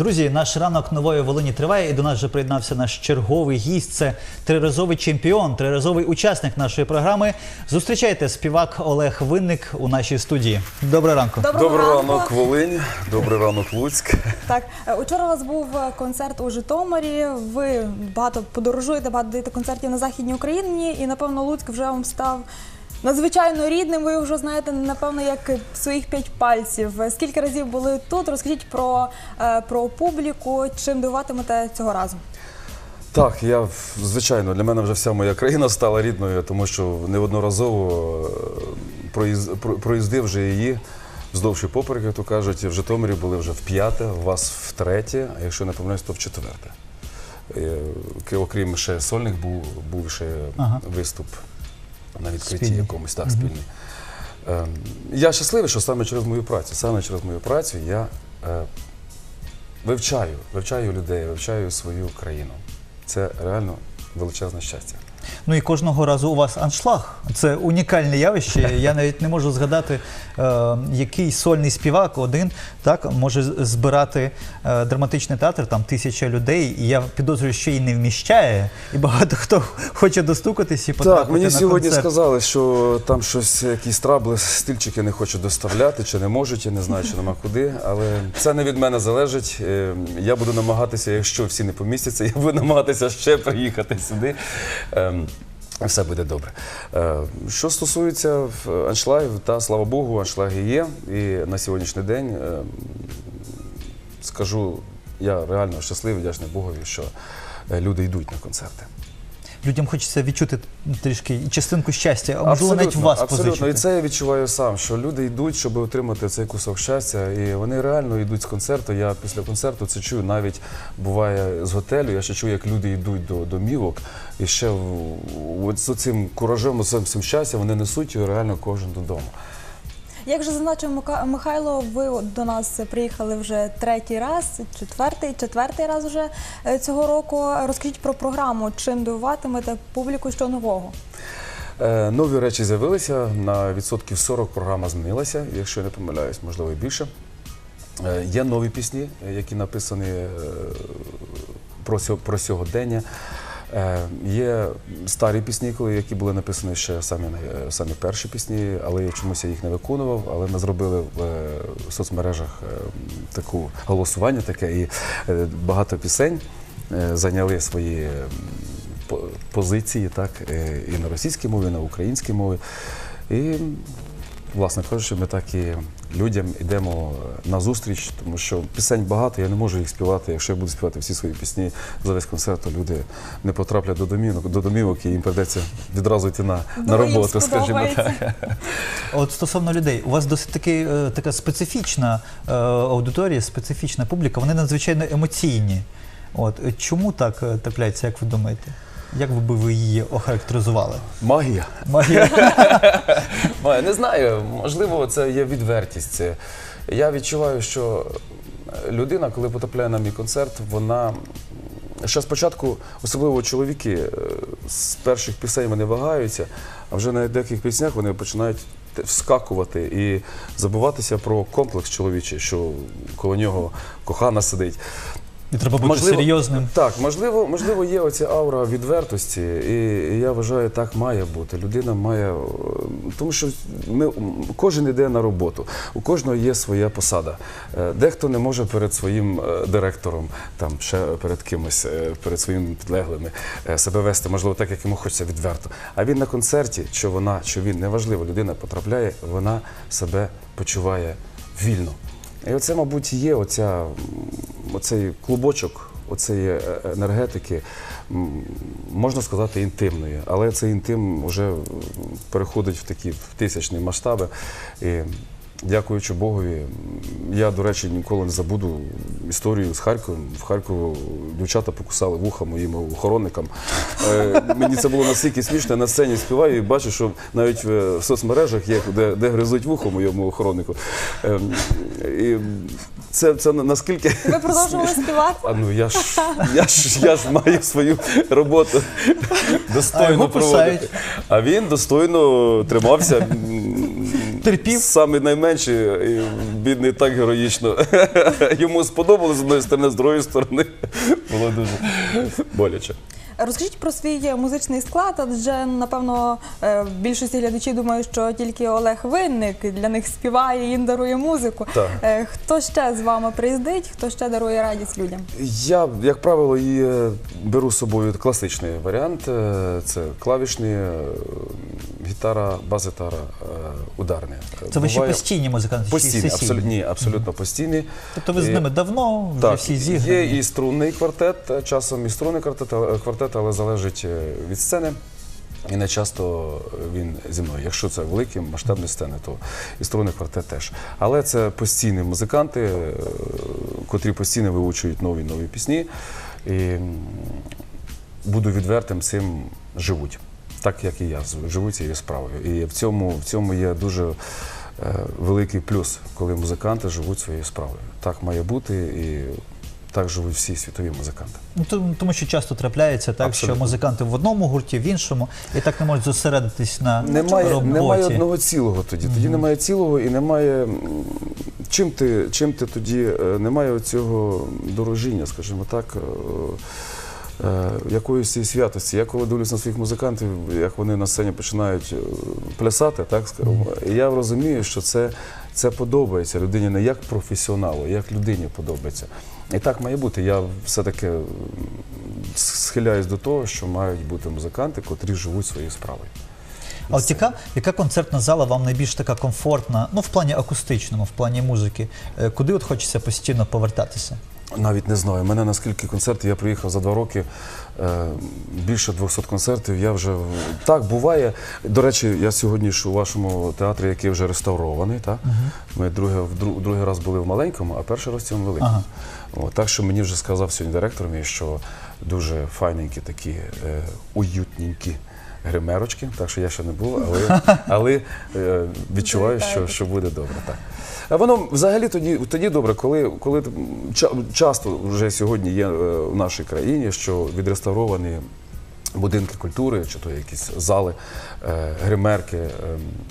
Друзі, наш ранок нової Волині триває, і до нас вже приєднався наш черговий гість. Це триразовий чемпіон, триразовий учасник нашої програми. Зустрічайте співак Олег Винник у нашій студії. Доброго ранку. Добрий ранок, Волинь, добрий ранок, Луцьк. Так, е, учора у вас був е, концерт у Житомирі. Ви багато подорожуєте, багато даєте концертів на Західній Україні, і напевно Луцьк вже вам став надзвичайно рідним. Ви вже знаєте, напевно, як своїх п'ять пальців. Скільки разів були тут? Розкажіть про, е, про публіку, чим дивуватимете цього разу. Так, я звичайно для мене вже вся моя країна стала рідною, тому що неодноразово е, проїз- про- проїздив вже її вздовж і поперек, як то кажуть. В Житомирі були вже вп'яте, у вас втретє, а якщо не помиляюсь, то в четверте. Е, Окрім ще сольних, був, був ще Ага. виступ на відкритті Спільний. якомусь, так, спільний. Е, Я щасливий, що саме через мою працю. Саме через мою працю я е, вивчаю, вивчаю людей, вивчаю свою країну. Це реально величезне щастя. Ну і кожного разу у вас аншлаг. Це унікальне явище. Я навіть не можу згадати, е, який сольний співак один так може збирати е, драматичний театр, там тисяча людей. І я підозрюю, що і не вміщає, і багато хто хоче достукатись і потрапити Так, мені на сьогодні концерт. сказали, що там щось, якісь трабли, стільчики не хочуть доставляти, чи не можуть, я не знаю, чи нема куди. Але це не від мене залежить. Е, Я буду намагатися, якщо всі не помістяться, я буду намагатися ще приїхати сюди. Ем, Все буде добре. Е, Що стосується в- аншлагів, та слава Богу, аншлаги є. І на сьогоднішній день е, скажу, я реально щасливий, вдячний Богові, що е, люди йдуть на концерти. Людям хочеться відчути трішки частинку щастя, а можливо навіть вас абсолютно. позичити. І це я відчуваю сам, що люди йдуть, щоб отримати цей кусок щастя, і вони реально йдуть з концерту. Я після концерту це чую. Навіть буває з готелю. Я ще чую, як люди йдуть до домівок, і ще от з цим куражем, з цим щастям вони несуть його реально кожен додому. Як вже зазначив Михайло, ви до нас приїхали вже третій раз, четвертий, четвертий раз вже е, цього року. Розкажіть про програму, чим дивуватимете публіку, що нового. Е, Нові речі з'явилися на відсотків 40 програма змінилася, якщо я не помиляюсь, можливо і більше. Е, Є нові пісні, які написані про сьогодення. Е, Є старі пісні, які були написані ще самі, перші пісні, але я чомусь їх не виконував. Але ми зробили в е, соцмережах е, таку голосування таке, і багато пісень зайняли свої позиції, так, і на російській мові, і на українській мові. І, власне кажучи, ми так і людям йдемо на зустріч, тому що пісень багато, я не можу їх співати. Якщо я буду співати всі свої пісні за весь концерт, то люди не потраплять до домівок, до домівок і їм прийдеться відразу йти на, на роботу, скажімо так. От стосовно людей, у вас досить таки, е, така специфічна е, аудиторія, специфічна публіка, вони надзвичайно емоційні. От е, чому так е, трапляється, як ви думаєте? Як би ви її охарактеризували? Магія. Магія. Має, не знаю, можливо, це є відвертість. Я відчуваю, що людина, коли потрапляє на мій концерт, вона ще спочатку, особливо чоловіки, е, з перших пісень вони вагаються, а вже на деяких піснях вони починають вскакувати і забуватися про комплекс чоловічий, що коло нього кохана сидить. І треба бути серйозним. Так, можливо, можливо, є оця аура відвертості, і я вважаю, так має бути. Людина має, е, тому що ми кожен йде на роботу, у кожного є своя посада. Е, Дехто не може перед своїм е, директором, там ще перед кимось, перед своїми підлеглими себе вести, можливо, так, як йому хочеться відверто. А він на концерті, чи вона, чи він, неважливо, людина потрапляє, вона себе почуває вільно. І оце, мабуть, є оця, оцей клубочок, оцеї е, енергетики, можна сказати, інтимної. Але цей інтим вже переходить в такі в тисячні масштаби. І дякуючи Богові, я, до речі, ніколи не забуду історію з Харковом. В Харкові дівчата покусали вуха моїм охоронникам. Е, Мені це було настільки смішно, я на сцені співаю і бачу, що навіть в соцмережах є, де, де гризуть вухо моєму охороннику. Ем, І це, це наскільки. Ви продовжували співати? А ну я ж я ж я ж маю свою роботу достойно його проводити. А він достойно тримався. Терпів? Саме найменший, і бідний так героїчно. Йому сподобалось з одної сторони, з другої сторони було дуже боляче. Розкажіть про свій музичний склад, адже напевно е, більшості глядачів думають, що тільки Олег Винник для них співає і їм дарує музику. Так. Е, Хто ще з вами приїздить, хто ще дарує радість людям? Я, як правило, і е, беру з собою класичний варіант. Це клавішні, гітара, бас-гітара, е, ударні. Це ваші Буває- постійні музиканти? чи Постійні, сесійні? абсолютно, ні, абсолютно постійні. Тобто ви з І- ними давно вже Так, всі є і струнний квартет, е, часом і струнний квартет, але- квартет, але залежить е, від сцени. І не часто він зі мною. Якщо це великі масштабні сцени, то і струнний квартет теж. Але це постійні музиканти, е, котрі постійно вивчують нові нові пісні. І м, буду відвертим, цим живуть. Так як і я живу цією справою. І в цьому, в цьому є дуже е, великий плюс, коли музиканти живуть своєю справою. Так має бути і так живуть всі світові музиканти. Ну, тому- що часто трапляється так, що музиканти в одному гурті, в іншому, і так не можуть зосередитись на Немає, роботі. немає одного цілого тоді. Тоді немає цілого і немає. Чим ти, чим ти тоді е, немає цього дорожіння, скажімо так, е, якоїсь цієї святості. Я коли дивлюсь на своїх музикантів, як вони на сцені починають е, плясати, так скажімо, і я розумію, що це, це подобається людині не як професіоналу, як людині подобається. І так має бути. Я все-таки схиляюсь до того, що мають бути музиканти, котрі живуть своєю справою. А от яка, яка концертна зала вам найбільш така комфортна, ну в плані акустичному, в плані музики? Е, Куди от хочеться постійно повертатися? Навіть не знаю. У мене на скільки концертів я приїхав за два роки. е, Більше 200 концертів. Я вже так буває. До речі, я сьогодні ж у вашому театрі, який вже реставрований. Так? Ми друге, другий раз були в маленькому, а перший раз в цьому великому. Ага. От, так що мені вже сказав сьогодні директор мій, що дуже файненькі такі е, уютненькі гримерочки. Так що я ще не був, але, але е, відчуваю, що, що буде добре. Так. А воно взагалі тоді, тоді добре, коли, коли ча- часто вже сьогодні є е, в нашій країні, що відреставровані будинки культури, чи то якісь зали, е, гримерки. е,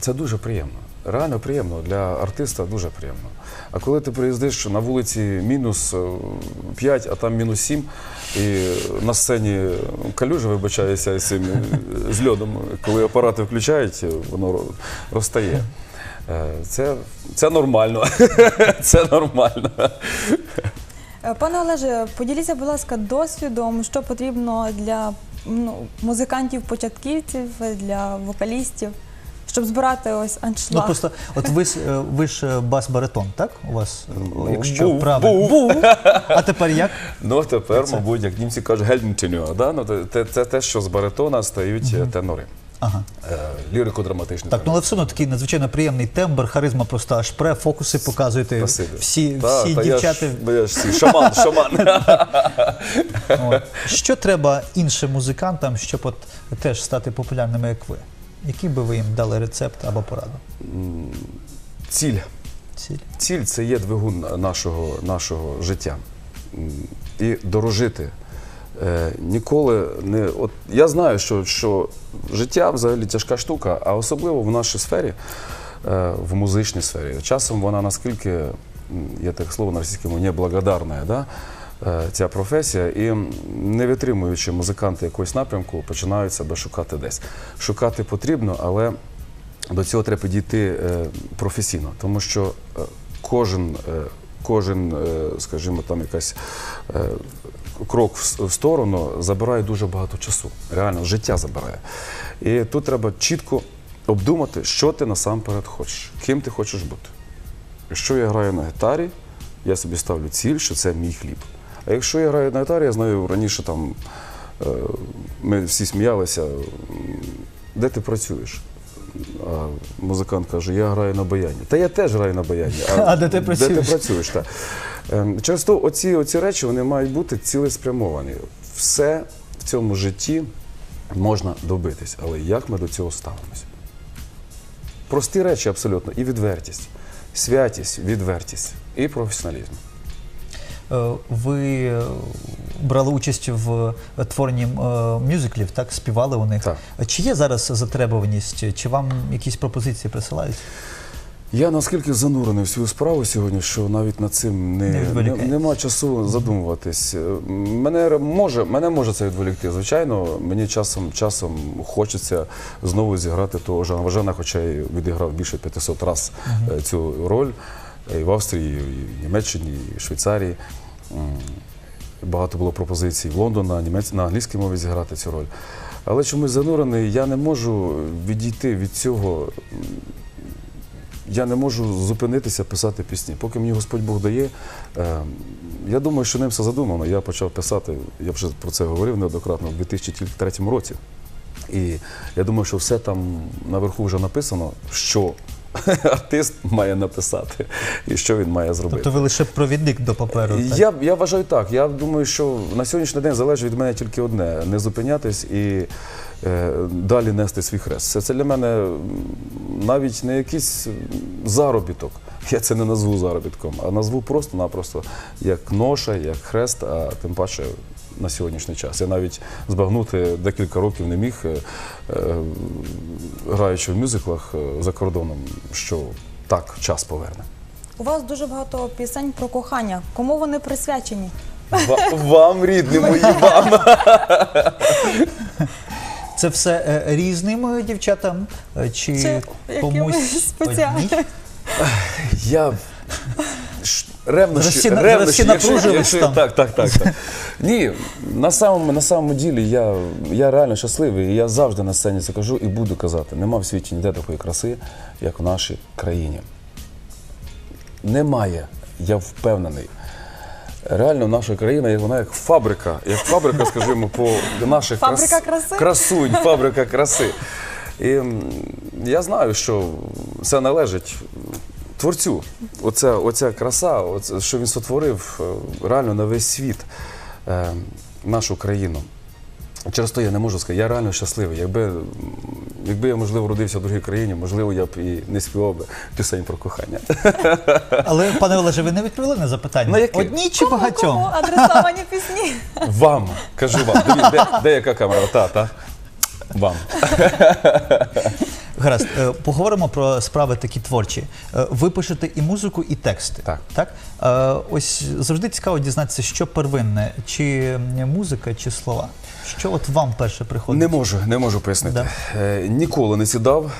Це дуже приємно. Реально приємно для артиста дуже приємно. А коли ти приїздиш на вулиці мінус 5, а там мінус 7, і на сцені калюжа вибачається з цим з льодом, коли апарати включають, воно ро- розтає. Е, Це, це нормально. Це нормально. Е, Пане Олеже, поділіться, будь ласка, досвідом, що потрібно для ну, музикантів-початківців, для вокалістів, щоб збирати ось Ну просто, от ви, ж, е, ви ж бас-баритон, так? У вас, Ну, якщо був, правильно. був. А тепер як? Ну тепер, мабуть, як німці кажуть, гельмтеню, да? ну, це- це, це те, що з баритона стають тенори. Ага. Е, Лірико-драматичний Так, ну але все одно такий надзвичайно приємний тембр, харизма просто аж пре, фокуси показуєте. Спасибі. Всі, Та, всі та дівчата. Я ж, я ж всі, шаман, шаман. От. Що треба іншим музикантам, щоб от теж стати популярними, як ви? Який би ви їм дали рецепт або пораду? Ціль. Ціль. Ціль це є двигун нашого, нашого життя. І дорожити. Е, ніколи не. От я знаю, що, що життя взагалі тяжка штука, а особливо в нашій сфері, е, в музичній сфері. Часом вона наскільки, є таке слово на російському, неблагодарна, да? е, ця професія, і не витримуючи музиканти якогось напрямку, починають себе шукати десь. Шукати потрібно, але до цього треба підійти професійно, тому що кожен, кожен, е, скажімо, там якась е, крок в, сторону забирає дуже багато часу. Реально, життя забирає. І тут треба чітко обдумати, що ти насамперед хочеш, ким ти хочеш бути. Якщо я граю на гітарі, я собі ставлю ціль, що це мій хліб. А якщо я граю на гітарі, я знаю раніше там е, ми всі сміялися, де ти працюєш? А музикант каже, я граю на баяні. Та я теж граю на баяні. А де ти Де ти працюєш? Так. Ем, Через то оці, оці речі вони мають бути цілеспрямовані. Все в цьому житті можна добитись, але як ми до цього ставимося? Прості речі абсолютно. І відвертість, святість, відвертість і професіоналізм. Е, Ви брали участь в творенні е, мюзиклів, так? Співали у них. Так. Чи є зараз затребуваність, чи вам якісь пропозиції присилають? Я наскільки занурений в свою справу сьогодні, що навіть над цим Не не, не, нема часу задумуватись. Е, Мене може, мене може це відволікти. Звичайно, мені часом часом хочеться знову зіграти того Жана Важана, хоча я відіграв більше 500 разів е, цю роль і в Австрії, і в Німеччині, і в Швейцарії. Багато було пропозицій в Лондон на, німець... на англійській мові зіграти цю роль. Але чомусь занурений, я не можу відійти від цього. Я не можу зупинитися писати пісні. Поки мені Господь Бог дає, е, я думаю, що ним все задумано. Я почав писати, я вже про це говорив неоднократно в 2003 році. І я думаю, що все там наверху вже написано, що артист має написати і що він має зробити. Тобто ви лише провідник до паперу. так? Я, я вважаю так. Я думаю, що на сьогоднішній день залежить від мене тільки одне: не зупинятись і е, далі нести свій хрест. Це, це для мене навіть не якийсь заробіток. Я це не назву заробітком, а назву просто-напросто як ноша, як хрест, а тим паче на сьогоднішній час. Я навіть збагнути декілька років не міг, е, е, граючи в мюзиклах е, за кордоном, що так час поверне. У вас дуже багато пісень про кохання. Кому вони присвячені? Вам, рідні мої, вам. Це все різним дівчатам чи, комусь спеціальним? одній? Я ревнощі, всі на- ревнощі, всі якщо- напружились якщо- там. Так, так, так, так. Ні, на самому, на самому ділі я, я реально щасливий. І я завжди на сцені це кажу і буду казати. Нема в світі ніде такої краси, як в нашій країні. Немає, я впевнений. Реально, наша країна, як вона як фабрика, як фабрика, скажімо, по наших Фабрика краси? красунь, фабрика краси. І м, я знаю, що це належить творцю. Оця, оця краса, оце, що він сотворив е, реально на весь світ, е, нашу країну. Через то я не можу сказати, я реально щасливий. Якби, якби я, можливо, родився в другій країні, можливо, я б і не співав би пісень про кохання. Але, пане Олеже, ви не відповіли на запитання? На яке? Одній чи багатьом? Кому адресовані пісні? Вам, кажу вам. Диві- де, де яка камера? Та, та. Вам. Гаразд, е, поговоримо про справи такі творчі. Е, Ви пишете і музику, і тексти. Так. так? Е, Ось завжди цікаво дізнатися, що первинне, чи музика, чи слова. Що от вам перше приходить? Не можу, не можу пояснити. Е, ніколи не сідав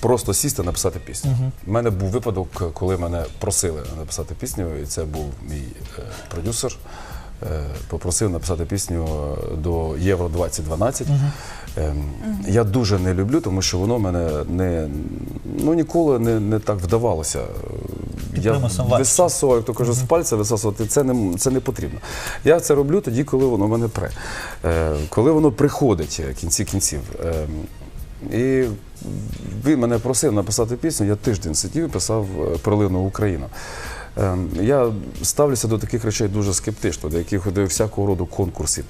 просто сісти написати пісню. У мене був випадок, коли мене просили написати пісню, і це був мій е, продюсер. Е, попросив написати пісню е, до Євро 2012. Ем, Я дуже не люблю, тому що воно мене не ну ніколи не, не так вдавалося. Я висасував, як то кажуть, з пальця висасувати, це не, це не потрібно. Я це роблю тоді, коли воно мене пре. Е, коли воно приходить в кінці кінців. Е, і він мене просив написати пісню, я тиждень сидів і писав «Пролину Україну. Е, я ставлюся до таких речей дуже скептично, до яких до всякого роду конкурсів.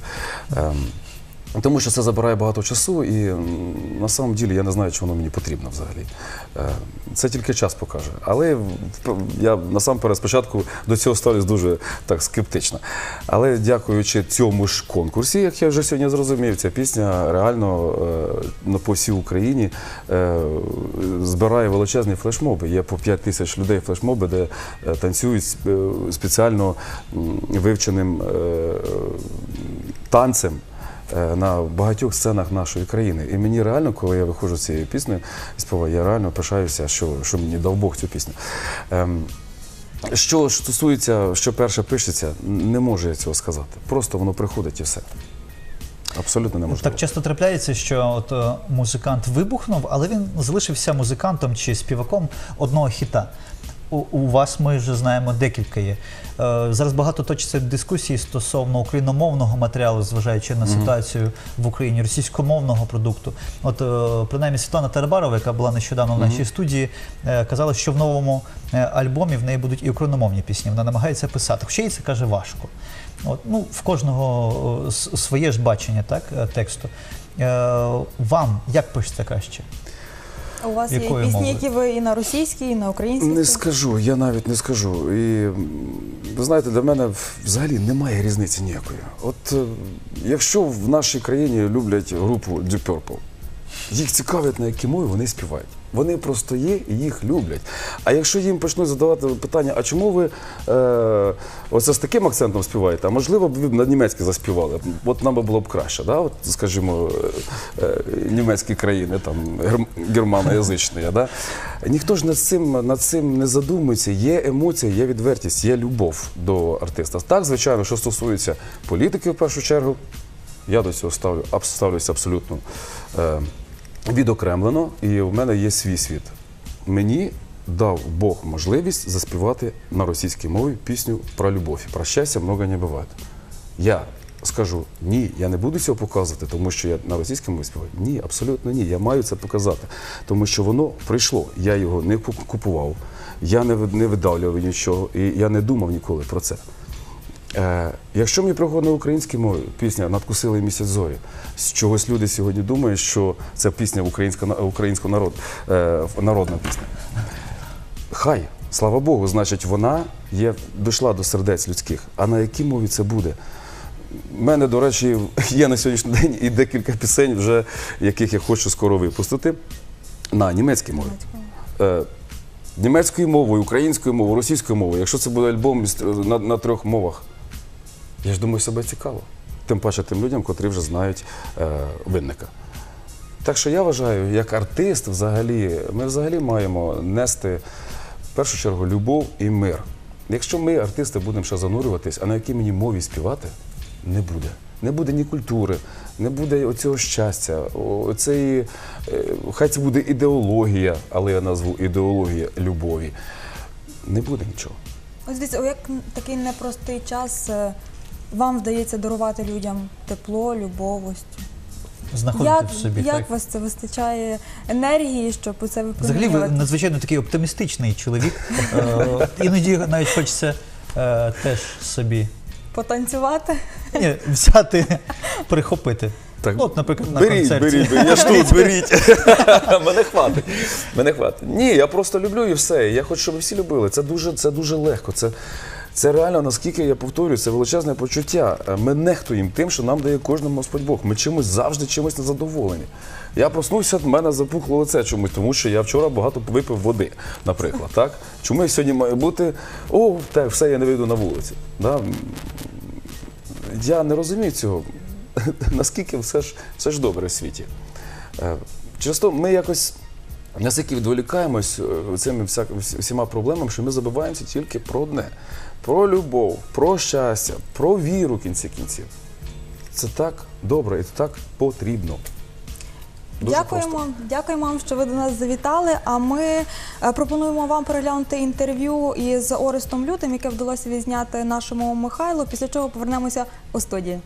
Тому що це забирає багато часу, і на самом ділі я не знаю, чи воно мені потрібно взагалі. Е, Це тільки час покаже. Але я насамперед спочатку до цього ставлюсь дуже так скептично. Але дякуючи цьому ж конкурсі, як я вже сьогодні зрозумів, ця пісня реально е, по всій Україні е, збирає величезні флешмоби. Є по 5 тисяч людей флешмоби, де танцюють спеціально вивченим танцем на багатьох сценах нашої країни. І мені реально, коли я виходжу з цією піснею і співаю, я реально пишаюся, що, що мені дав Бог цю пісню. Ем, що стосується, що перше пишеться, не можу я цього сказати. Просто воно приходить і все. Абсолютно неможливо. Так часто трапляється, що от е, музикант вибухнув, але він залишився музикантом чи співаком одного хіта. У, вас ми вже знаємо декілька є. Е, зараз багато точиться дискусії стосовно україномовного матеріалу, зважаючи на ситуацію в Україні, російськомовного продукту. От е, принаймні Світлана Тарабарова, яка була нещодавно в нашій студії, е, казала, що в новому альбомі в неї будуть і україномовні пісні. Вона намагається писати. Хоча їй це каже важко. От, ну, в кожного своє ж бачення так, тексту. Вам як пишеться краще? У вас є пісні, мови? які ви і на російській, і на українській. Не скажу, я навіть не скажу. І ви знаєте, для мене взагалі немає різниці ніякої. От е, якщо в нашій країні люблять групу Deep Purple, Їх цікавить, на якій мові вони співають. Вони просто є і їх люблять. А якщо їм почнуть задавати питання, а чому ви е, оце з таким акцентом співаєте? А можливо б ви б на німецький заспівали? От нам би було б краще, да? От, скажімо, е, е, німецькі країни, там герм- германоязичні, да? Ніхто ж над цим, над цим не задумується. Є емоція, є відвертість, є любов до артиста. Так, звичайно, що стосується політики в першу чергу, я до цього ставлю, ставлюся абсолютно е, відокремлено, і в мене є свій світ. Мені дав Бог можливість заспівати на російській мові пісню про любов. Про щастя много не буває. Я скажу ні, я не буду цього показувати, тому що я на російській мові співаю. Ні, абсолютно ні. Я маю це показати, тому що воно прийшло. Я його не купував, я не видавлював нічого, і я не думав ніколи про це. Е, якщо мені приходить на українській мові пісня Надкусили місяць зорі, з чогось люди сьогодні думають, що це пісня українська, українського народ, е, народна пісня. Хай, слава Богу, значить, вона є, дійшла до сердець людських. А на якій мові це буде? У мене, до речі, є на сьогоднішній день і декілька пісень, вже, яких я хочу скоро випустити на німецькій мові. Е, німецькою мовою, українською мовою, російською мовою. Якщо це буде альбом на, на трьох мовах, я ж думаю, себе цікаво. Тим паче тим людям, котрі вже знають е, винника. Так що я вважаю, як артист, взагалі, ми взагалі маємо нести в першу чергу любов і мир. Якщо ми, артисти, будемо ще занурюватись, а на якій мені мові співати, не буде. Не буде ні культури, не буде оцього щастя, оцеї, е, хай це буде ідеологія, але я назву ідеологія любові. Не буде нічого. Ось дивіться, у як такий непростий час е, вам вдається дарувати людям тепло, любов, ось цю? Знаходити Як, в собі. як так? вас це вистачає енергії, щоб у це Взагалі ви надзвичайно такий оптимістичний чоловік. Е, Іноді навіть хочеться е, теж собі потанцювати? ні, взяти, прихопити. Так, От, наприклад, на беріть, концерті. беріть, беріть, я ж тут, беріть. Мене хватить. Мене хватить. Ні, я просто люблю і все. Я хочу, щоб ви всі любили. Це дуже, це дуже легко. Це, це реально, наскільки я повторюю, це величезне почуття. Е, Ми нехтуємо тим, що нам дає кожному Господь Бог. Ми чимось завжди чимось незадоволені. Я проснувся, в мене запухло лице чомусь, тому що я вчора багато випив води, наприклад. Так? Чому я сьогодні маю бути? О, так, все, я не вийду на вулиці. Да? Я не розумію цього. Наскільки все ж, все ж добре в світі. Е, Часто ми якось настільки відволікаємось е, цими всіма проблемами, що ми забуваємося тільки про одне: про любов, про щастя, про віру в кінці кінців. Це так добре і це так потрібно. Дуже Дякуємо, просто. дякуємо вам, що ви до нас завітали. А ми е, пропонуємо вам переглянути інтерв'ю із Орестом Лютим, яке вдалося відзняти нашому Михайлу. Після чого повернемося у студію.